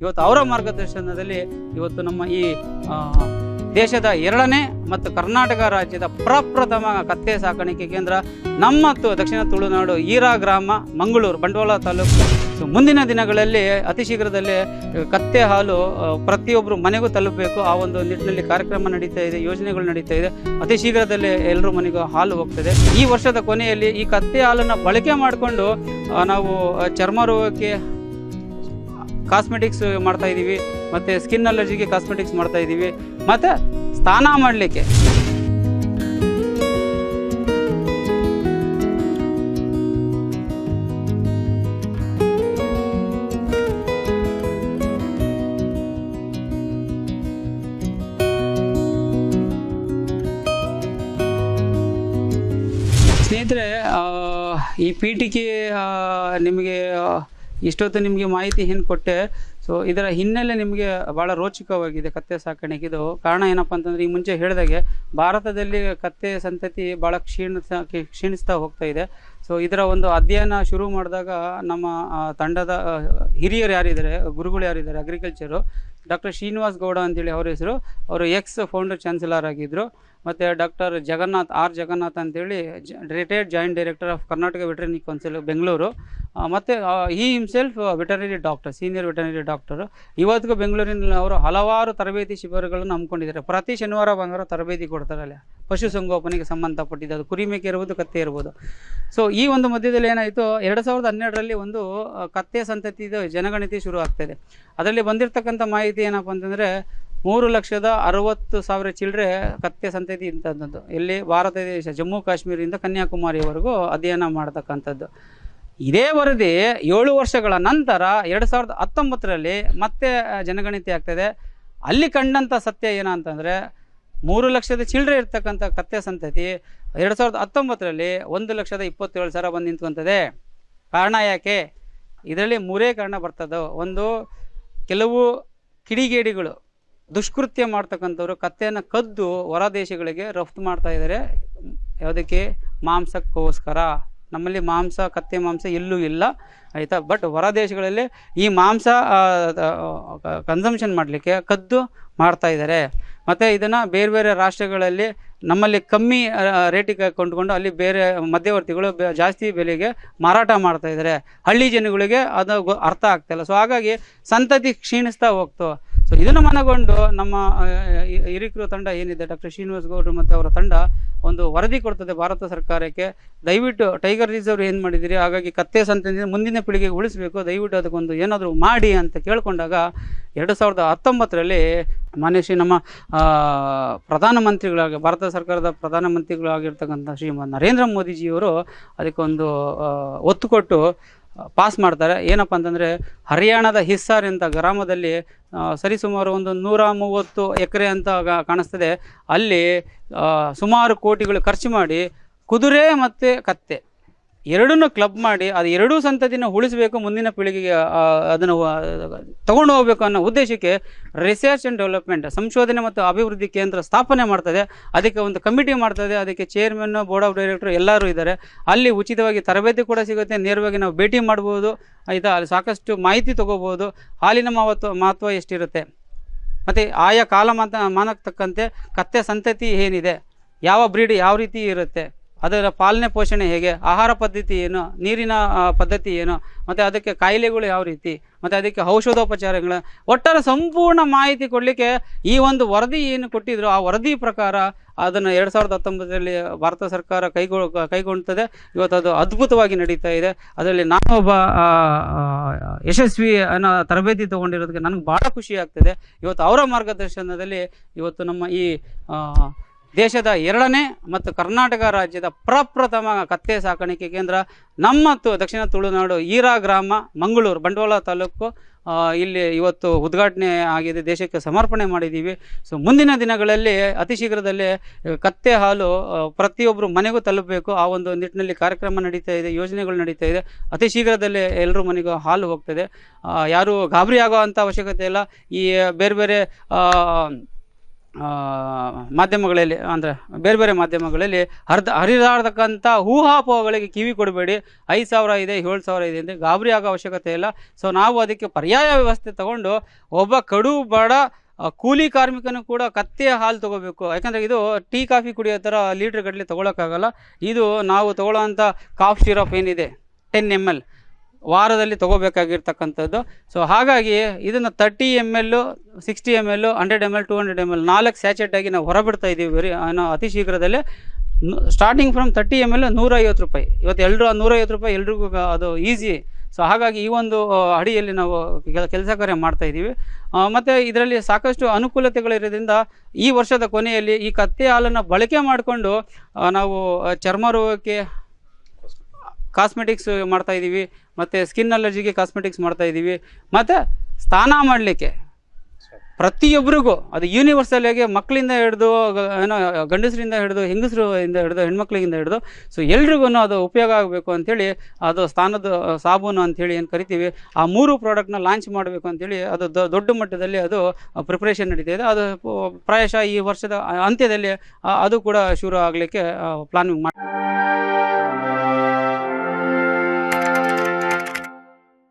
ಇವತ್ತು ಅವರ ಮಾರ್ಗದರ್ಶನದಲ್ಲಿ ಇವತ್ತು ನಮ್ಮ ಈ ದೇಶದ ಎರಡನೇ ಮತ್ತು ಕರ್ನಾಟಕ ರಾಜ್ಯದ ಪ್ರಪ್ರಥಮ ಕತ್ತೆ ಸಾಕಾಣಿಕೆ ಕೇಂದ್ರ ನಮ್ಮ ದಕ್ಷಿಣ ತುಳುನಾಡು ಈರಾ ಗ್ರಾಮ, ಮಂಗಳೂರು ಬಂಡವಾಳ ತಾಲೂಕು. ಸೊ, ಮುಂದಿನ ದಿನಗಳಲ್ಲಿ ಅತಿ ಶೀಘ್ರದಲ್ಲೇ ಕತ್ತೆ ಹಾಲು ಪ್ರತಿಯೊಬ್ಬರು ಮನೆಗೂ ತಲುಪಬೇಕು. ಆ ಒಂದು ನಿಟ್ಟಿನಲ್ಲಿ ಕಾರ್ಯಕ್ರಮ ನಡೀತಾ ಇದೆ, ಯೋಜನೆಗಳು ನಡೀತಾ ಇದೆ. ಅತಿ ಶೀಘ್ರದಲ್ಲೇ ಎಲ್ಲರೂ ಮನೆಗೂ ಹಾಲು ಹೋಗ್ತದೆ. ಈ ವರ್ಷದ ಕೊನೆಯಲ್ಲಿ ಈ ಕತ್ತೆ ಹಾಲನ್ನು ಬಳಕೆ ಮಾಡಿಕೊಂಡು ನಾವು ಚರ್ಮ ರೋಗಕ್ಕೆ ಕಾಸ್ಮೆಟಿಕ್ಸ್ ಮಾಡ್ತಾ ಇದ್ದೀವಿ ಮತ್ತು ಸ್ಕಿನ್ ಅಲರ್ಜಿಗೆ ಕಾಸ್ಮೆಟಿಕ್ಸ್ ಮಾಡ್ತಾ ಇದ್ದೀವಿ ಮತ್ತು ಸ್ನಾನ ಮಾಡಲಿಕ್ಕೆ. ಸ್ನೇಹಿತರೆ ಈ ಪೀಠಿಕೆ ನಿಮಗೆ ಇಷ್ಟೊತ್ತು ನಿಮಗೆ ಮಾಹಿತಿ ಏನು ಕೊಟ್ಟೆ. ಸೊ ಇದರ ಹಿನ್ನೆಲೆ ನಿಮಗೆ ಭಾಳ ರೋಚಕವಾಗಿದೆ ಕತ್ತೆ ಸಾಕಾಣಿಕೆ. ಇದು ಕಾರಣ ಏನಪ್ಪ ಅಂತಂದರೆ, ಈ ಮುಂಚೆ ಹೇಳಿದಾಗೆ ಭಾರತದಲ್ಲಿ ಕತ್ತೆ ಸಂತತಿ ಭಾಳ ಕ್ಷೀಣಿಸ್ತಾ ಕ್ಷೀಣಿಸ್ತಾ ಹೋಗ್ತಾ ಇದೆ. ಸೊ ಇದರ ಒಂದು ಅಧ್ಯಯನ ಶುರು ಮಾಡಿದಾಗ ನಮ್ಮ ತಂಡದ ಹಿರಿಯರು ಯಾರಿದ್ದಾರೆ, ಗುರುಗಳು ಯಾರಿದ್ದಾರೆ ಅಗ್ರಿಕಲ್ಚರು ಡಾಕ್ಟರ್ ಶ್ರೀನಿವಾಸ್ ಗೌಡ ಅಂತೇಳಿ ಅವ್ರ ಹೆಸರು. ಅವರು ಎಕ್ಸ್ ಫೌಂಡರ್ ಚಾನ್ಸಲರ್ ಆಗಿದ್ದರು ಮತ್ತು ಡಾಕ್ಟರ್ ಜಗನ್ನಾಥ್, ಆರ್ ಜಗನ್ನಾಥ್ ಅಂತೇಳಿ retired joint director of Karnataka veterinary council Bengaluru. ಮತ್ತು ಈ himself veterinary doctor senior veterinary doctor ಇವತ್ತಿಗೂ ಬೆಂಗಳೂರಿನಲ್ಲಿ ಅವರು ಹಲವಾರು ತರಬೇತಿ ಶಿಬಿರಗಳನ್ನು ಹಮ್ಮಿಕೊಂಡಿದ್ದಾರೆ. ಪ್ರತಿ ಶನಿವಾರ, ಭಾನುವಾರ ತರಬೇತಿ ಕೊಡ್ತಾರೆ ಪಶುಸಂಗೋಪನೆಗೆ ಸಂಬಂಧಪಟ್ಟಿದ್ದು ಅದು ಕುರಿ ಮೇಕೆ ಇರ್ಬೋದು, ಕತ್ತೆ ಇರ್ಬೋದು. ಸೊ ಈ ಒಂದು ಮಧ್ಯದಲ್ಲಿ ಏನಾಯಿತು, ಎರಡು ಸಾವಿರದ ಹನ್ನೆರಡರಲ್ಲಿ ಒಂದು ಕತ್ತೆ ಸಂತತಿದ ಜನಗಣತಿ ಶುರು ಆಗ್ತಾಯಿದೆ ಅದರಲ್ಲಿ ಬಂದಿರತಕ್ಕಂಥ ಮಾಹಿತಿ ಏನಪ್ಪ ಅಂತಂದರೆ, ಮೂರು ಲಕ್ಷದ ಅರವತ್ತು ಸಾವಿರ ಚಿಲ್ಲರೆ ಕತ್ತೆ ಸಂತತಿ ಇಂಥದ್ದು ಇಲ್ಲಿ ಭಾರತ ದೇಶ, ಜಮ್ಮು ಕಾಶ್ಮೀರದಿಂದ ಕನ್ಯಾಕುಮಾರಿವರೆಗೂ ಅಧ್ಯಯನ ಮಾಡತಕ್ಕಂಥದ್ದು. ಇದೇ ವರದಿ ಏಳು ವರ್ಷಗಳ ನಂತರ ಎರಡು ಸಾವಿರದ ಹತ್ತೊಂಬತ್ತರಲ್ಲಿ ಮತ್ತೆ ಜನಗಣತಿ ಆಗ್ತದೆ. ಅಲ್ಲಿ ಕಂಡಂಥ ಸತ್ಯ ಏನಂತಂದರೆ ಮೂರು ಲಕ್ಷದ ಚಿಲ್ಲರೆ ಇರ್ತಕ್ಕಂಥ ಕತ್ತೆ ಸಂತತಿ ಎರಡು ಸಾವಿರದ ಹತ್ತೊಂಬತ್ತರಲ್ಲಿ ಒಂದು ಲಕ್ಷದ ಇಪ್ಪತ್ತೇಳು ಸಾವಿರ ಬಂದು ನಿಂತ್ಕೊಂತದೆ. ಕಾರಣ ಯಾಕೆ? ಇದರಲ್ಲಿ ಮೂರೇ ಕಾರಣ ಬರ್ತದೋ ಒಂದು, ಕೆಲವು ಕಿಡಿಗೇಡಿಗಳು ದುಷ್ಕೃತ್ಯ ಮಾಡ್ತಕ್ಕಂಥವ್ರು ಕತ್ತೆಯನ್ನು ಕದ್ದು ಹೊರ ದೇಶಗಳಿಗೆ ರಫ್ತು ಮಾಡ್ತಾ ಇದ್ದಾರೆ. ಯಾವುದಕ್ಕೆ? ಮಾಂಸಕ್ಕೋಸ್ಕರ. ನಮ್ಮಲ್ಲಿ ಮಾಂಸ, ಕತ್ತೆ ಮಾಂಸ ಎಲ್ಲೂ ಇಲ್ಲ, ಆಯಿತಾ? ಬಟ್ ಹೊರ ದೇಶಗಳಲ್ಲಿ ಈ ಮಾಂಸ ಕನ್ಸಂಪ್ಷನ್ ಮಾಡಲಿಕ್ಕೆ ಕದ್ದು ಮಾಡ್ತಾ ಇದ್ದಾರೆ. ಮತ್ತು ಇದನ್ನು ಬೇರೆ ಬೇರೆ ರಾಷ್ಟ್ರಗಳಲ್ಲಿ ನಮ್ಮಲ್ಲಿ ಕಮ್ಮಿ ರೇಟಿಗೆ ಕೊಂಡುಕೊಂಡು ಅಲ್ಲಿ ಬೇರೆ ಮಧ್ಯವರ್ತಿಗಳು ಜಾಸ್ತಿ ಬೆಲೆಗೆ ಮಾರಾಟ ಮಾಡ್ತಾಯಿದ್ದಾರೆ ಹಳ್ಳಿ ಜನಗಳಿಗೆ ಅದು ಅರ್ಥ ಆಗ್ತಾಯಿಲ್ಲ ಸೊ ಹಾಗಾಗಿ ಸಂತತಿ ಕ್ಷೀಣಿಸ್ತಾ ಹೋಗ್ತು. ಸೊ ಇದನ್ನು ಮನಗೊಂಡು ನಮ್ಮ ಹಿರಿಕರು ತಂಡ ಏನಿದೆ, ಡಾಕ್ಟರ್ ಶ್ರೀನಿವಾಸ್ ಗೌಡ್ರು ಮತ್ತು ಅವರ ತಂಡ ಒಂದು ವರದಿ ಕೊಡ್ತದೆ ಭಾರತ ಸರ್ಕಾರಕ್ಕೆ. ದಯವಿಟ್ಟು ಟೈಗರ್ ರಿಸರ್ವ್ ಏನು ಮಾಡಿದ್ದೀರಿ ಹಾಗಾಗಿ ಕತ್ತೆ ಸಂತೆಯಿಂದ ಮುಂದಿನ ಪೀಳಿಗೆಗೆ ಉಳಿಸಬೇಕು. ದಯವಿಟ್ಟು ಅದಕ್ಕೊಂದು ಏನಾದರೂ ಮಾಡಿ ಅಂತ ಕೇಳಿಕೊಂಡಾಗ ಎರಡು ಸಾವಿರದ ಹತ್ತೊಂಬತ್ತರಲ್ಲಿ ಮಾನ್ಯ ಶ್ರೀ ನಮ್ಮ ಪ್ರಧಾನಮಂತ್ರಿಗಳಾಗಿ, ಭಾರತ ಸರ್ಕಾರದ ಪ್ರಧಾನಮಂತ್ರಿಗಳಾಗಿರ್ತಕ್ಕಂಥ ಶ್ರೀ ನರೇಂದ್ರ ಮೋದಿಜಿಯವರು ಅದಕ್ಕೊಂದು ಒತ್ತು ಕೊಟ್ಟು ಪಾಸ್ ಮಾಡ್ತಾರೆ. ಏನಪ್ಪ ಅಂತಂದರೆ ಹರಿಯಾಣದ ಹಿಸ್ಸಾರ್ ಅಂತ ಗ್ರಾಮದಲ್ಲಿ ಸರಿಸುಮಾರು ಒಂದು ನೂರ ಮೂವತ್ತು ಎಕರೆ ಅಂತ ಕಾಣಿಸ್ತದೆ. ಅಲ್ಲಿ ಸುಮಾರು ಕೋಟಿಗಳು ಖರ್ಚು ಮಾಡಿ ಕುದುರೆ ಮತ್ತು ಕತ್ತೆ. ಎರಡನ್ನೂ ಕ್ಲಬ್ ಮಾಡಿ ಅದು ಎರಡೂ ಸಂತತಿನ ಉಳಿಸಬೇಕು ಮುಂದಿನ ಪೀಳಿಗೆಗೆ ಅದನ್ನು ತಗೊಂಡು ಹೋಗಬೇಕು ಅನ್ನೋ ಉದ್ದೇಶಕ್ಕೆ ರಿಸರ್ಚ್ ಆ್ಯಂಡ್ ಡೆವಲಪ್ಮೆಂಟ್ ಸಂಶೋಧನೆ ಮತ್ತು ಅಭಿವೃದ್ಧಿ ಕೇಂದ್ರ ಸ್ಥಾಪನೆ ಮಾಡ್ತದೆ. ಅದಕ್ಕೆ ಒಂದು ಕಮಿಟಿ ಮಾಡ್ತದೆ. ಅದಕ್ಕೆ ಚೇರ್ಮನ್ ಬೋರ್ಡ್ ಆಫ್ ಡೈರೆಕ್ಟರ್ ಎಲ್ಲರೂ ಇದ್ದಾರೆ. ಅಲ್ಲಿ ಉಚಿತವಾಗಿ ತರಬೇತಿ ಕೂಡ ಸಿಗುತ್ತೆ. ನೇರವಾಗಿ ನಾವು ಭೇಟಿ ಮಾಡ್ಬೋದು. ಆಯಿತಾ? ಅಲ್ಲಿ ಸಾಕಷ್ಟು ಮಾಹಿತಿ ತೊಗೋಬೋದು. ಹಾಲಿನ ಮಹತ್ವ ಮಹತ್ವ ಎಷ್ಟಿರುತ್ತೆ? ಮತ್ತು ಆಯಾ ಕಾಲಮಾನ ಮಾನಕ್ಕೆ ತಕ್ಕಂತೆ ಕತ್ತೆ ಸಂತತಿ ಏನಿದೆ? ಯಾವ ಬ್ರೀಡ್ ಯಾವ ರೀತಿ ಇರುತ್ತೆ? ಅದರ ಪಾಲನೆ ಪೋಷಣೆ ಹೇಗೆ, ಆಹಾರ ಪದ್ಧತಿ ಏನು, ನೀರಿನ ಪದ್ಧತಿ ಏನು, ಮತ್ತು ಅದಕ್ಕೆ ಕಾಯಿಲೆಗಳು ಯಾವ ರೀತಿ, ಮತ್ತು ಅದಕ್ಕೆ ಔಷಧೋಪಚಾರಗಳು, ಒಟ್ಟಾರೆ ಸಂಪೂರ್ಣ ಮಾಹಿತಿ ಕೊಡಲಿಕ್ಕೆ ಈ ಒಂದು ವರದಿ ಏನು ಕೊಟ್ಟಿದ್ರು, ಆ ವರದಿ ಪ್ರಕಾರ ಅದನ್ನು ಎರಡು ಸಾವಿರದ ಹತ್ತೊಂಬತ್ತರಲ್ಲಿ ಭಾರತ ಸರ್ಕಾರ ಕೈಗೊಳ್ ಕೈಗೊಳ್ತದೆ ಇವತ್ತು ಅದು ಅದ್ಭುತವಾಗಿ ನಡೀತಾ ಇದೆ. ಅದರಲ್ಲಿ ನಾನೊಬ್ಬ ಯಶಸ್ವಿ ಅನ್ನೋ ತರಬೇತಿ ತೊಗೊಂಡಿರೋದಕ್ಕೆ ನನಗೆ ಭಾಳ ಖುಷಿ ಆಗ್ತದೆ. ಇವತ್ತು ಅವರ ಮಾರ್ಗದರ್ಶನದಲ್ಲಿ ಇವತ್ತು ನಮ್ಮ ಈ ದೇಶದ ಎರಡನೇ ಮತ್ತು ಕರ್ನಾಟಕ ರಾಜ್ಯದ ಪ್ರಪ್ರಥಮ ಕತ್ತೆ ಸಾಕಾಣಿಕೆ ಕೇಂದ್ರ ನಮ್ಮ ದಕ್ಷಿಣ ತುಳುನಾಡು ಈರಾ ಗ್ರಾಮ, ಮಂಗಳೂರು ಬಂಡವಾಳ ತಾಲೂಕು ಇಲ್ಲಿ ಇವತ್ತು ಉದ್ಘಾಟನೆ ಆಗಿದೆ, ದೇಶಕ್ಕೆ ಸಮರ್ಪಣೆ ಮಾಡಿದ್ದೀವಿ. ಸೊ, ಮುಂದಿನ ದಿನಗಳಲ್ಲಿ ಅತಿ ಶೀಘ್ರದಲ್ಲೇ ಕತ್ತೆ ಹಾಲು ಪ್ರತಿಯೊಬ್ಬರು ಮನೆಗೂ ತಲುಪಬೇಕು. ಆ ಒಂದು ನಿಟ್ಟಿನಲ್ಲಿ ಕಾರ್ಯಕ್ರಮ ನಡೀತಾ ಇದೆ, ಯೋಜನೆಗಳು ನಡೀತಾ ಇದೆ. ಅತಿ ಶೀಘ್ರದಲ್ಲೇ ಎಲ್ಲರೂ ಮನೆಗೂ ಹಾಲು ಹೋಗ್ತದೆ. ಯಾರೂ ಗಾಬರಿ ಆಗೋ ಅವಶ್ಯಕತೆ ಇಲ್ಲ. ಈ ಬೇರೆ ಬೇರೆ ಮಾಧ್ಯಮಗಳಲ್ಲಿ, ಅಂದರೆ ಬೇರೆ ಬೇರೆ ಮಾಧ್ಯಮಗಳಲ್ಲಿ ಹರಿದ, ಹರಿದಾಡ್ತಕ್ಕಂಥ ಊಹಾಪೋಹಗಳಿಗೆ ಕಿವಿ ಕೊಡಬೇಡಿ. ಐದು ಸಾವಿರ ಇದೆ, ಏಳು ಸಾವಿರ ಇದೆ ಅಂದರೆ ಗಾಬರಿ ಆಗೋ ಅವಶ್ಯಕತೆ ಇಲ್ಲ. ಸೊ ನಾವು ಅದಕ್ಕೆ ಪರ್ಯಾಯ ವ್ಯವಸ್ಥೆ ತಗೊಂಡು ಒಬ್ಬ ಕಡು, ಬಡ ಕೂಲಿ ಕಾರ್ಮಿಕನೂ ಕೂಡ ಕತ್ತೆಯ ಹಾಲು ತೊಗೋಬೇಕು. ಯಾಕಂದರೆ ಇದು ಟೀ, ಕಾಫಿ ಕುಡಿಯೋ ಥರ ಲೀಟ್ರ್ ಗಟ್ಟಲೆ ತೊಗೊಳಕ್ಕಾಗಲ್ಲ. ಇದು ನಾವು ತೊಗೊಳ್ಳೋವಂಥ ಕಾಫ್ ಸಿರಪ್ ಏನಿದೆ? ಟೆನ್ ಎಂ ಎಲ್ ವಾರದಲ್ಲಿ ತೊಗೋಬೇಕಾಗಿರ್ತಕ್ಕಂಥದ್ದು. ಸೊ ಹಾಗಾಗಿ ಇದನ್ನು ತರ್ಟಿ ಎಂ ಎಲ್ಲು ಸಿಕ್ಸ್ಟಿ ಎಂ ಎಲ್ಲು hundred M L two hundred M L ನಾಲ್ಕು ಸ್ಯಾಚೆಟಾಗಿ ನಾವು ಹೊರಬಿಡ್ತಾ ಇದ್ದೀವಿ ವೆರಿ ನಾವು ಅತಿ ಶೀಘ್ರದಲ್ಲೇ. Starting from thirty M L ನೂರೈವತ್ತು ರೂಪಾಯಿ. ಇವತ್ತು ಎಲ್ಲರೂ ನೂರೈವತ್ತು ರೂಪಾಯಿ ಎಲ್ರಿಗೂ ಅದು ಈಸಿ ಸೊ ಹಾಗಾಗಿ ಈ ಒಂದು ಅಡಿಯಲ್ಲಿ ನಾವು ಕೆಲಸ ಕಾರ್ಯ ಮಾಡ್ತಾ ಇದ್ದೀವಿ ಮತ್ತು ಇದರಲ್ಲಿ ಸಾಕಷ್ಟು ಅನುಕೂಲತೆಗಳಿರೋದ್ರಿಂದ ಈ ವರ್ಷದ ಕೊನೆಯಲ್ಲಿ ಈ ಕತ್ತೆ ಹಾಲನ್ನು ಬಳಕೆ ಮಾಡಿಕೊಂಡು ನಾವು ಚರ್ಮ ರೋಗಕ್ಕೆ ಕಾಸ್ಮೆಟಿಕ್ಸ್ ಮಾಡ್ತಾ ಇದ್ದೀವಿ ಮತ್ತು ಸ್ಕಿನ್ ಅಲರ್ಜಿಗೆ ಕಾಸ್ಮೆಟಿಕ್ಸ್ ಮಾಡ್ತಾ ಇದ್ದೀವಿ ಮತ್ತು ಸ್ನಾನ ಮಾಡಲಿಕ್ಕೆ ಪ್ರತಿಯೊಬ್ಬರಿಗೂ ಅದು ಯೂನಿವರ್ಸಲ್ ಆಗಿ ಮಕ್ಕಳಿಂದ ಹಿಡಿದು, ಏನೋ ಗಂಡಸರಿಂದ ಹಿಡಿದು ಹೆಂಗಸರು ಇಂದ ಹಿಡಿದು ಹೆಣ್ಮಕ್ಳಿಂದ ಹಿಡಿದು ಸೊ ಎಲ್ರಿಗೂ ಅದು ಉಪಯೋಗ ಆಗಬೇಕು ಅಂಥೇಳಿ, ಅದು ಸ್ಥಾನದ ಸಾಬೂನು ಅಂಥೇಳಿ ಏನು ಕರಿತೀವಿ, ಆ ಮೂರು ಪ್ರಾಡಕ್ಟ್ನ ಲಾಂಚ್ ಮಾಡಬೇಕು ಅಂಥೇಳಿ, ಅದು ದೊಡ್ಡ ಮಟ್ಟದಲ್ಲಿ ಅದು ಪ್ರಿಪ್ರೇಷನ್ ನಡೀತಾ ಅದು ಪ್ರಾಯಶಃ ಈ ವರ್ಷದ ಅಂತ್ಯದಲ್ಲಿ ಅದು ಕೂಡ ಶುರು ಆಗಲಿಕ್ಕೆ ಪ್ಲಾನಿಂಗ್ ಮಾಡಿ